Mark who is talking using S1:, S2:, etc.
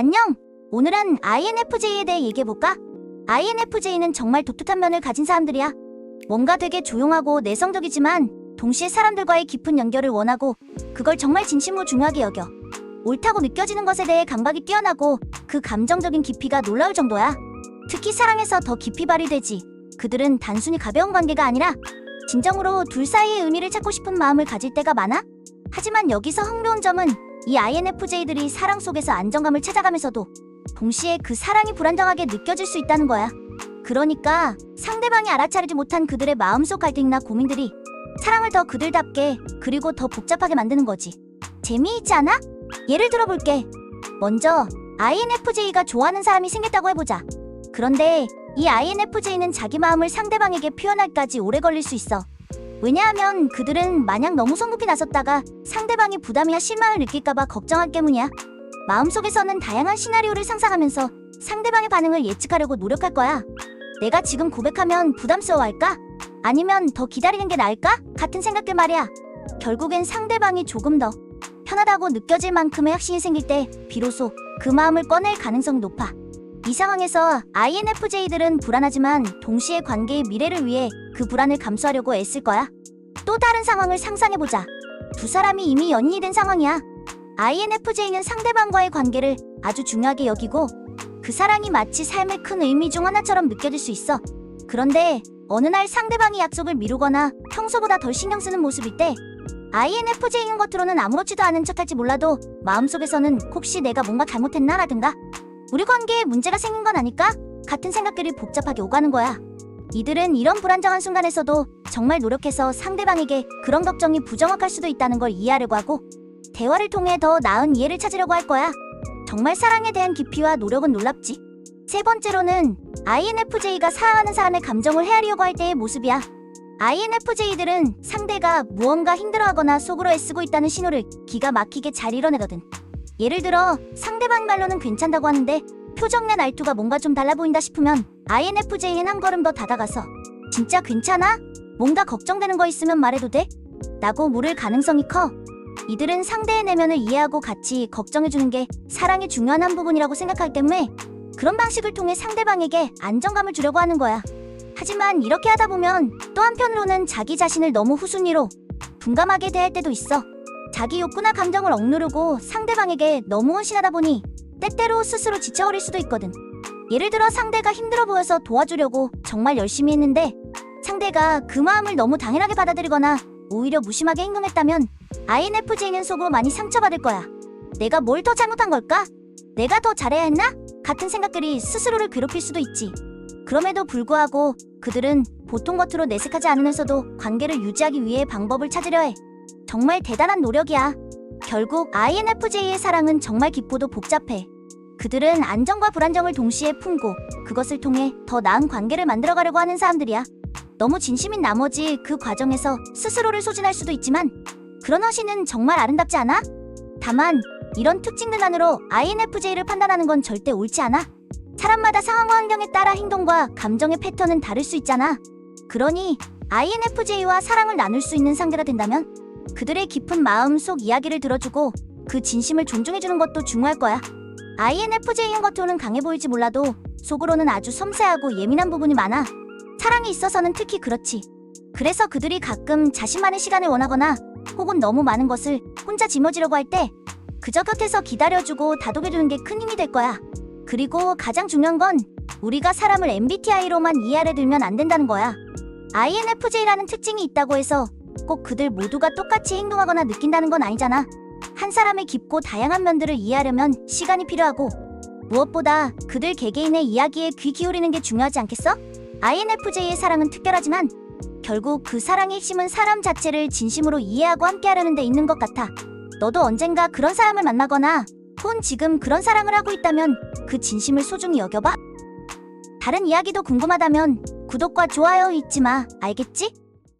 S1: 안녕! 오늘은 INFJ에 대해 얘기해볼까? INFJ는 정말 독특한 면을 가진 사람들이야. 뭔가 되게 조용하고 내성적이지만 동시에 사람들과의 깊은 연결을 원하고 그걸 정말 진심으로 중요하게 여겨. 옳다고 느껴지는 것에 대해 감각이 뛰어나고 그 감정적인 깊이가 놀라울 정도야. 특히 사랑에서 더 깊이 발휘되지. 그들은 단순히 가벼운 관계가 아니라 진정으로 둘 사이의 의미를 찾고 싶은 마음을 가질 때가 많아. 하지만 여기서 흥미로운 점은 이 INFJ들이 사랑 속에서 안정감을 찾아가면서도 동시에 그 사랑이 불안정하게 느껴질 수 있다는 거야. 그러니까 상대방이 알아차리지 못한 그들의 마음속 갈등이나 고민들이 사랑을 더 그들답게 그리고 더 복잡하게 만드는 거지. 재미있지 않아? 예를 들어볼게. 먼저 INFJ가 좋아하는 사람이 생겼다고 해보자. 그런데 이 INFJ는 자기 마음을 상대방에게 표현할까지 오래 걸릴 수 있어. 왜냐하면 그들은 마냥 너무 성급히 나섰다가 상대방이 부담이나 실망을 느낄까봐 걱정할 때문이야. 마음속에서는 다양한 시나리오를 상상하면서 상대방의 반응을 예측하려고 노력할 거야. 내가 지금 고백하면 부담스러워할까? 아니면 더 기다리는 게 나을까? 같은 생각들 말이야. 결국엔 상대방이 조금 더 편하다고 느껴질 만큼의 확신이 생길 때 비로소 그 마음을 꺼낼 가능성이 높아. 이 상황에서 INFJ들은 불안하지만 동시에 관계의 미래를 위해 그 불안을 감수하려고 애쓸 거야. 또 다른 상황을 상상해보자. 두 사람이 이미 연인이 된 상황이야. INFJ는 상대방과의 관계를 아주 중요하게 여기고 그 사랑이 마치 삶의 큰 의미 중 하나처럼 느껴질 수 있어. 그런데 어느 날 상대방이 약속을 미루거나 평소보다 덜 신경 쓰는 모습일 때 INFJ인 겉으로는 아무렇지도 않은 척할지 몰라도 마음속에서는 혹시 내가 뭔가 잘못했나 라든가 우리 관계에 문제가 생긴 건 아닐까? 같은 생각들이 복잡하게 오가는 거야. 이들은 이런 불안정한 순간에서도 정말 노력해서 상대방에게 그런 걱정이 부정확할 수도 있다는 걸 이해하려고 하고 대화를 통해 더 나은 이해를 찾으려고 할 거야. 정말 사랑에 대한 깊이와 노력은 놀랍지. 세 번째로는 INFJ가 사랑하는 사람의 감정을 헤아리려고 할 때의 모습이야. INFJ들은 상대가 무언가 힘들어하거나 속으로 애쓰고 있다는 신호를 기가 막히게 잘 이뤄내거든. 예를 들어 상대방 말로는 괜찮다고 하는데 표정 내 말투가 뭔가 좀 달라 보인다 싶으면 INFJ는 한 걸음 더 다가가서 진짜 괜찮아? 뭔가 걱정되는 거 있으면 말해도 돼? 라고 물을 가능성이 커. 이들은 상대의 내면을 이해하고 같이 걱정해주는 게 사랑의 중요한 한 부분이라고 생각하기 때문에 그런 방식을 통해 상대방에게 안정감을 주려고 하는 거야. 하지만 이렇게 하다 보면 또 한편으로는 자기 자신을 너무 후순위로 둔감하게 대할 때도 있어. 자기 욕구나 감정을 억누르고 상대방에게 너무 헌신하다 보니 때때로 스스로 지쳐버릴 수도 있거든. 예를 들어 상대가 힘들어 보여서 도와주려고 정말 열심히 했는데 상대가 그 마음을 너무 당연하게 받아들이거나 오히려 무심하게 행동했다면 INFJ는 속으로 많이 상처받을 거야. 내가 뭘 더 잘못한 걸까? 내가 더 잘해야 했나? 같은 생각들이 스스로를 괴롭힐 수도 있지. 그럼에도 불구하고 그들은 보통 겉으로 내색하지 않으면서도 관계를 유지하기 위해 방법을 찾으려 해. 정말 대단한 노력이야. 결국 INFJ의 사랑은 정말 깊고도 복잡해. 그들은 안정과 불안정을 동시에 품고 그것을 통해 더 나은 관계를 만들어가려고 하는 사람들이야. 너무 진심인 나머지 그 과정에서 스스로를 소진할 수도 있지만 그런 허신은 정말 아름답지 않아? 다만 이런 특징들 만으로 INFJ를 판단하는 건 절대 옳지 않아. 사람마다 상황과 환경에 따라 행동과 감정의 패턴은 다를 수 있잖아. 그러니 INFJ와 사랑을 나눌 수 있는 상대가 된다면 그들의 깊은 마음 속 이야기를 들어주고 그 진심을 존중해주는 것도 중요할 거야. INFJ인 겉으로는 강해 보일지 몰라도 속으로는 아주 섬세하고 예민한 부분이 많아. 사랑에 있어서는 특히 그렇지. 그래서 그들이 가끔 자신만의 시간을 원하거나 혹은 너무 많은 것을 혼자 짊어지려고 할 때 그저 곁에서 기다려주고 다독여주는 게 큰 힘이 될 거야. 그리고 가장 중요한 건 우리가 사람을 MBTI로만 이해하려 들면 안 된다는 거야. INFJ라는 특징이 있다고 해서 꼭 그들 모두가 똑같이 행동하거나 느낀다는 건 아니잖아. 한 사람의 깊고 다양한 면들을 이해하려면 시간이 필요하고 무엇보다 그들 개개인의 이야기에 귀 기울이는 게 중요하지 않겠어? INFJ의 사랑은 특별하지만 결국 그 사랑의 핵심은 사람 자체를 진심으로 이해하고 함께하려는 데 있는 것 같아. 너도 언젠가 그런 사람을 만나거나 혹은 지금 그런 사랑을 하고 있다면 그 진심을 소중히 여겨봐. 다른 이야기도 궁금하다면 구독과 좋아요 잊지 마. 알겠지?